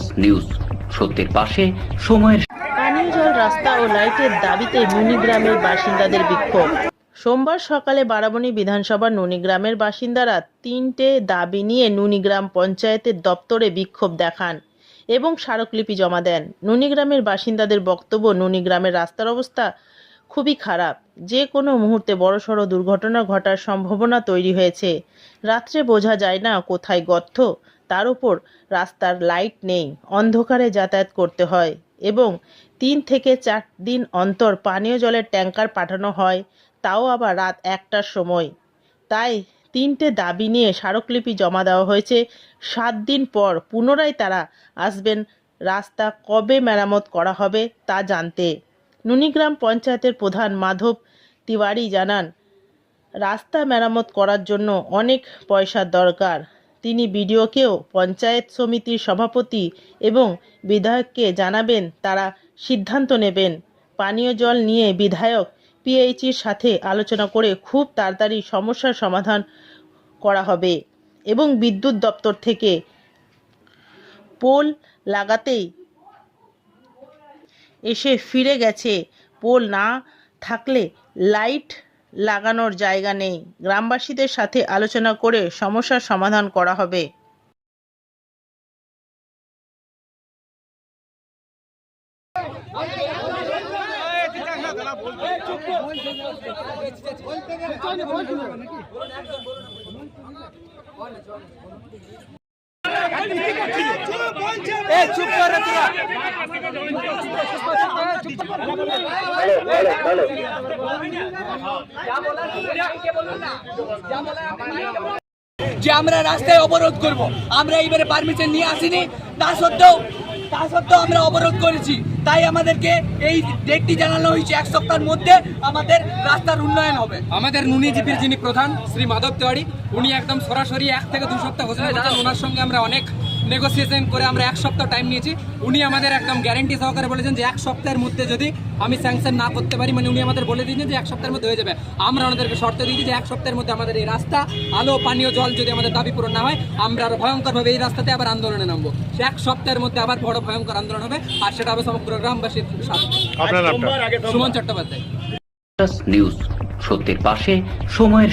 News. সত্যের পাশে সময়ের পানীয় জল রাস্তা ও লাইটের দাবিতে বাসিন্দাদের বিক্ষোভ। সোমবার সকালে বারাবণী বিধানসভার নুনিগ্রামের বাসিন্দারা তিনটে দাবি নিয়ে নুনিগ্রাম পঞ্চায়েতের দপ্তরে বিক্ষোভ দেখান এবং স্মারকলিপি জমা দেন। নুনিগ্রামের বাসিন্দাদের বক্তব্য, নুনিগ্রামের রাস্তার অবস্থা খুবই খারাপ। যে কোনো মুহূর্তে বড়সড় দুর্ঘটনা ঘটার সম্ভাবনা তৈরি হয়েছে। রাত্রে বোঝা যায় না কোথায় গর্ত তার উপর রাস্তার লাইট নেই, অন্ধকারে যাতায়াত করতে হয় এবং তিন থেকে চার দিন অন্তর পানীয় জলের ট্যাঙ্কার পাঠানো হয়, তাও আবার রাত একটার সময়। তাই তিনটে দাবি নিয়ে স্মারকলিপি জমা দেওয়া হয়েছে। সাত দিন পর পুনরায় তারা আসবেন, রাস্তা কবে মেরামত করা হবে তা জানতে। নুনিগ্রাম পঞ্চায়েতের প্রধান মাধব তিওয়ারি জানান, রাস্তা মেরামত করার জন্য অনেক পয়সার দরকার। তিনি বিডিওকেও পঞ্চায়েত সমিতির সভাপতি এবং বিধায়ককে জানাবেন তারা সিদ্ধান্ত নেবেন। পানীয় জল নিয়ে বিধায়ক পিএইচির সাথে আলোচনা করে খুব তাড়াতাড়ি সমস্যার সমাধান করা হবে এবং বিদ্যুৎ দপ্তর থেকে পোল লাগাতেই এসে ফিরে গেছে। পোল না থাকলে লাইট লাগানোর জায়গা নেই। গ্রামবাসীদের সাথে আলোচনা করে সমস্যার সমাধান করা হবে। যে আমরা রাস্তায় অবরোধ করব, আমরা এইবারে পারমিশন নিয়ে আসিনি, তা সত্ত্বেও তা সত্ত্বেও আমরা অবরোধ করেছি। তাই আমাদেরকে এই ডেটটি জানানো হয়েছে এক সপ্তাহের মধ্যে আমাদের রাস্তার উন্নয়ন হবে। আমাদের নুনিজিপির যিনি প্রধান শ্রী মাধব তেওয়ারি উনি একদম সরাসরি এক থেকে দু সপ্তাহ হোসেন করেছেন ওনার সঙ্গে আমরা অনেক নেগোসিয়েশন করে আমরা এক সপ্তাহ টাইম নিয়েছি। উনি আমাদের একদম গ্যারেন্টি সহকারে বলেছেন যে এক সপ্তাহের মধ্যে যদি আমি স্যাংশন না করতে পারি মানে উনি আমাদের বলে দিয়েছেন যে এক সপ্তাহের মধ্যে হয়ে যাবে। আমরা ওনাদেরকে শর্ত দিয়েছি যে এক সপ্তাহের মধ্যে আমাদের এই রাস্তা আলো পানীয় জল যদি আমাদের দাবি পূরণ না হয় আমরা আরও ভয়ঙ্করভাবে এই রাস্তাতে আবার আন্দোলনে নামবো। সে এক সপ্তাহের মধ্যে আবার বড় ভয়ঙ্কর আন্দোলন হবে আর সেটা হবে সমগ্র গ্রামবাসীর সাথে সুমন চট্টোপাধ্যায়। নিউজ সত্যের পাশে সময়ের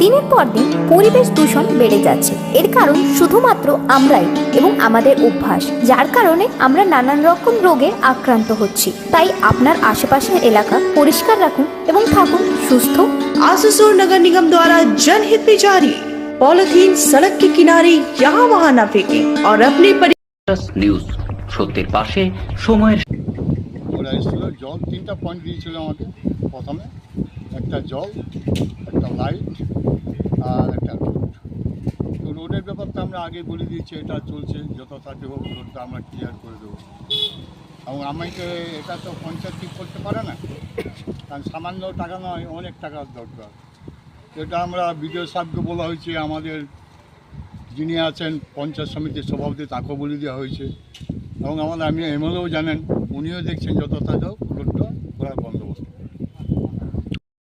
দিনের পর দিন পরিবেশ দূষণ বেড়ে যাচ্ছে এর কারণ শুধুমাত্র আমরাই এবং আমাদের অভ্যাস যার কারণে আমরা নানান রকম রোগে আক্রান্ত হচ্ছি তাই আপনার আশেপাশের এলাকা পরিষ্কার রাখুন এবং থাকুন সুস্থ आसुसोर नगर निगम द्वारा जनहित में जारी पॉलिथीन सड़क के किनारे यहाँ वहाँ न फेंकें और अपने परि- নিউজ সত্যের পাশে সময়ের ওরা এসেছিল জল তিনটা পয়েন্ট দিয়েছিল আমাকে প্রথমে একটা জল, একটা লাইট আর একটা রোড তো রোডের ব্যাপারটা আমরা আগে বলে দিয়েছি, এটা চলছে যত তাড়াতাড়ি হোক রোডটা আমরা ক্লিয়ার করে দেবো। এবং আমাকে এটা তো পঞ্চায়েত ঠিক করতে পারে না, কারণ সামান্য টাকা নয়, অনেক টাকার দরকার। এটা আমরা বিডিও সাহেবকে বলা হয়েছে, আমাদের যিনি আছেন পঞ্চায়েত সমিতির সভাপতি তাকেও বলে দেওয়া হয়েছে। এবং আমাদের আমি এমএলএও জানেন, উনিও দেখছেন যত হোক রোডটা করার বন্দোবস্ত।